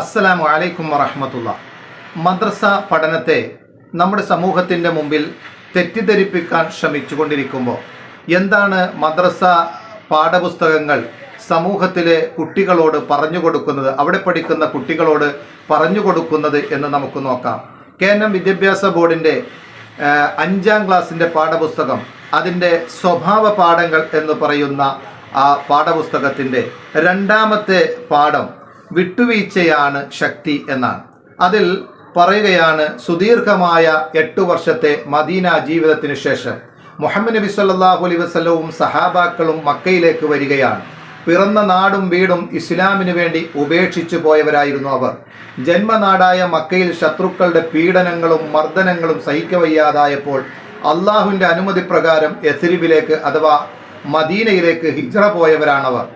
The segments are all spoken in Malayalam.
അസ്സലാമു അലൈക്കും വറഹമത്തുള്ള. മദ്രസ പഠനത്തെ നമ്മുടെ സമൂഹത്തിന്റെ മുമ്പിൽ തെറ്റിദ്ധരിപ്പിക്കാൻ ശ്രമിച്ചുകൊണ്ടിരിക്കുമ്പോൾ എന്താണ് മദ്രസ പാഠപുസ്തകങ്ങൾ സമൂഹത്തിലെ കുട്ടികളോട് പറഞ്ഞു കൊടുക്കുന്നത് അവിടെ പഠിക്കുന്ന കുട്ടികളോട് പറഞ്ഞു കൊടുക്കുന്നത് എന്ന് നമുക്ക് നോക്കാം. കേന്ദ്രം വിദ്യാഭ്യാസ ബോർഡിന്റെ അഞ്ചാം ക്ലാസ്സിന്റെ പാഠപുസ്തകം അതിന്റെ സ്വഭാവ പാഠങ്ങൾ എന്ന് പറയുന്ന ആ പാഠപുസ്തകത്തിന്റെ രണ്ടാമത്തെ പാഠം വിട്ടുവീഴ്ചയാണ് ശക്തി എന്നാണ്. അതിൽ പറയുകയാണ് സുദീർഘമായ എട്ടു വർഷത്തെ മദീന ജീവിതത്തിന് ശേഷം. മുഹമ്മദ് നബി സല്ലാഹു അലൈ വസ്ലവും സഹാബാക്കളും മക്കയിലേക്ക് വരികയാണ്. പിറന്ന നാടും വീടും ഇസ്ലാമിനു വേണ്ടി ഉപേക്ഷിച്ചു പോയവരായിരുന്നു അവർ. ജന്മനാടായ മക്കയിൽ ശത്രുക്കളുടെ പീഡനങ്ങളും മർദ്ദനങ്ങളും സഹിക്കവയ്യാതായപ്പോൾ അള്ളാഹുവിന്റെ അനുമതി പ്രകാരം എസിരിബിലേക്ക് അഥവാ മദീനയിലേക്ക് ഹിജ്റ പോയവരാണവർ.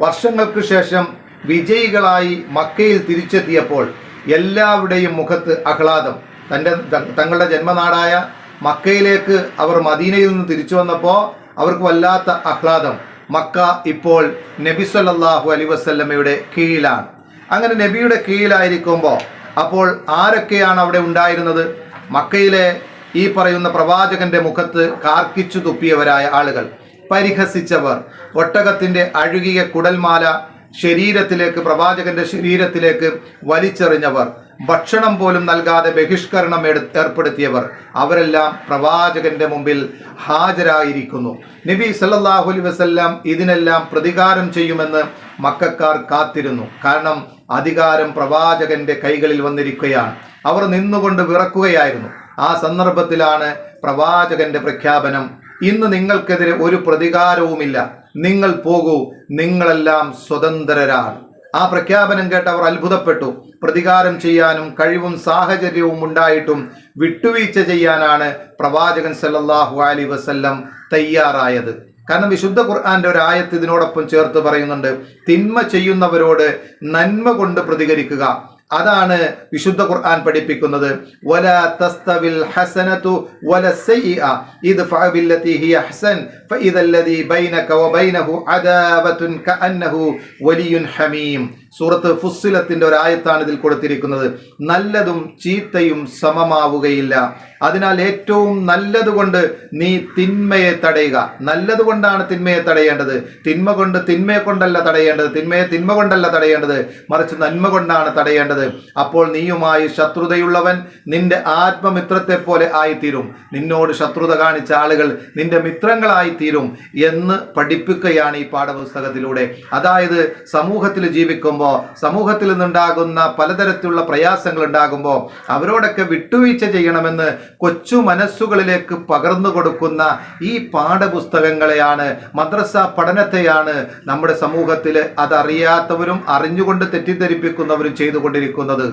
വർഷങ്ങൾക്ക് ശേഷം വിജയികളായി മക്കയിൽ തിരിച്ചെത്തിയപ്പോൾ എല്ലാവരുടെയും മുഖത്ത് ആഹ്ലാദം. തന്റെ തങ്ങളുടെ ജന്മനാടായ മക്കയിലേക്ക് അവർ മദീനയിൽ നിന്ന് തിരിച്ചു വന്നപ്പോൾ അവർക്ക് വല്ലാത്ത ആഹ്ലാദം. മക്ക ഇപ്പോൾ നബി സല്ലാഹു അലി വസ്ല്ലമ്മയുടെ കീഴിലാണ്. അങ്ങനെ നബിയുടെ കീഴിലായിരിക്കുമ്പോൾ അപ്പോൾ ആരൊക്കെയാണ് അവിടെ ഉണ്ടായിരുന്നത്? മക്കയിലെ ഈ പറയുന്ന പ്രവാചകന്റെ മുഖത്ത് കാർക്കിച്ചു തുപ്പിയവരായ ആളുകൾ. പരിഹസിച്ചവർ. ഒട്ടകത്തിന്റെ അഴുകിയ കുടൽമാല ശരീരത്തിലേക്ക് പ്രവാചകന്റെ ശരീരത്തിലേക്ക് വലിച്ചെറിഞ്ഞവർ ഭക്ഷണം പോലും നൽകാതെ ബഹിഷ്കരണം ഏർപ്പെടുത്തിയവർ അവരെല്ലാം പ്രവാചകന്റെ മുമ്പിൽ ഹാജരായിരിക്കുന്നു. നബി സല്ലാഹു അലൈഹി വസല്ലം ഇതിനെല്ലാം പ്രതികാരം ചെയ്യുമെന്ന് മക്കാർ കാത്തിരുന്നു. കാരണം അധികാരം പ്രവാചകന്റെ കൈകളിൽ വന്നിരിക്കുകയാണ്. അവർ നിന്നുകൊണ്ട് വിറക്കുകയായിരുന്നു. ആ സന്ദർഭത്തിലാണ് പ്രവാചകന്റെ പ്രഖ്യാപനം. ഇന്ന് നിങ്ങൾക്കെതിരെ ഒരു പ്രതികാരവുമില്ല. നിങ്ങൾ പോകൂ നിങ്ങളെല്ലാം സ്വതന്ത്രരാണ്. ആ പ്രഖ്യാപനം കേട്ട് അവർ അത്ഭുതപ്പെട്ടു. പ്രതികാരം ചെയ്യാനും കഴിവും സാഹചര്യവും ഉണ്ടായിട്ടും വിട്ടുവീഴ്ച ചെയ്യാനാണ് പ്രവാചകൻ സല്ലാഹു അലി വസല്ലം തയ്യാറായത്. കാരണം വിശുദ്ധ ഖുർആന്റെ ഒരു ആയത്ത് ഇതിനോടൊപ്പം ചേർത്ത് പറയുന്നുണ്ട് തിന്മ ചെയ്യുന്നവരോട് നന്മ കൊണ്ട് പ്രതികരിക്കുക. അതാണ് വിശുദ്ധ ഖുർആൻ പഠിപ്പിക്കുന്നത്. വല തസ്തവിൽ ഹസനതു വല സയ്യിഅ. ഇത് ഫഅബില്ലതി ഹിയ ഹസൻ. ഫഇദല്ലദി ബൈനക വബൈനഹു അദാവതുൻ കഅന്നഹു വലിയുൻ ഹമീം. സൂറത്ത് ഫുസ്സിലത്തിന്റെ ഒരു ആയത്താണ് ഇതിൽ കൊടുത്തിരിക്കുന്നത്. നല്ലതും ചീത്തയും സമമാവുകയില്ല. അതിനാൽ ഏറ്റവും നല്ലതുകൊണ്ട് നീ തിന്മയെ തടയുക. നല്ലതുകൊണ്ടാണ് തിന്മയെ തടയേണ്ടത്. തിന്മ കൊണ്ട് തിന്മയെ കൊണ്ടല്ല തടയേണ്ടത്. തിന്മയെ തിന്മ കൊണ്ടല്ല തടയേണ്ടത്. മറിച്ച് നന്മ കൊണ്ടാണ് തടയേണ്ടത്. അപ്പോൾ നീയുമായി ശത്രുതയുള്ളവൻ നിന്റെ ആത്മമിത്രത്തെ പോലെ ആയിത്തീരും. നിന്നോട് ശത്രുത കാണിച്ച ആളുകൾ നിന്റെ മിത്രങ്ങളായിത്തീരും എന്ന് പഠിപ്പിക്കുകയാണ് ഈ പാഠപുസ്തകത്തിലൂടെ. അതായത് സമൂഹത്തിൽ ജീവിക്കുമ്പോൾ സമൂഹത്തിൽ നിന്നുണ്ടാകുന്ന പലതരത്തിലുള്ള പ്രയാസങ്ങൾ ഉണ്ടാകുമ്പോൾ അവരോടൊക്കെ വിട്ടുവീഴ്ച ചെയ്യണമെന്ന് കൊച്ചു മനസ്സുകളിലേക്ക് പകർന്നു കൊടുക്കുന്ന ഈ പാഠപുസ്തകങ്ങളെയാണ് മദ്രസ പഠനത്തെയാണ് നമ്മുടെ സമൂഹത്തിൽ അതറിയാത്തവരും അറിഞ്ഞുകൊണ്ട് തെറ്റിദ്ധരിപ്പിക്കുന്നവരും ചെയ്തുകൊണ്ടിരിക്കുന്നത്.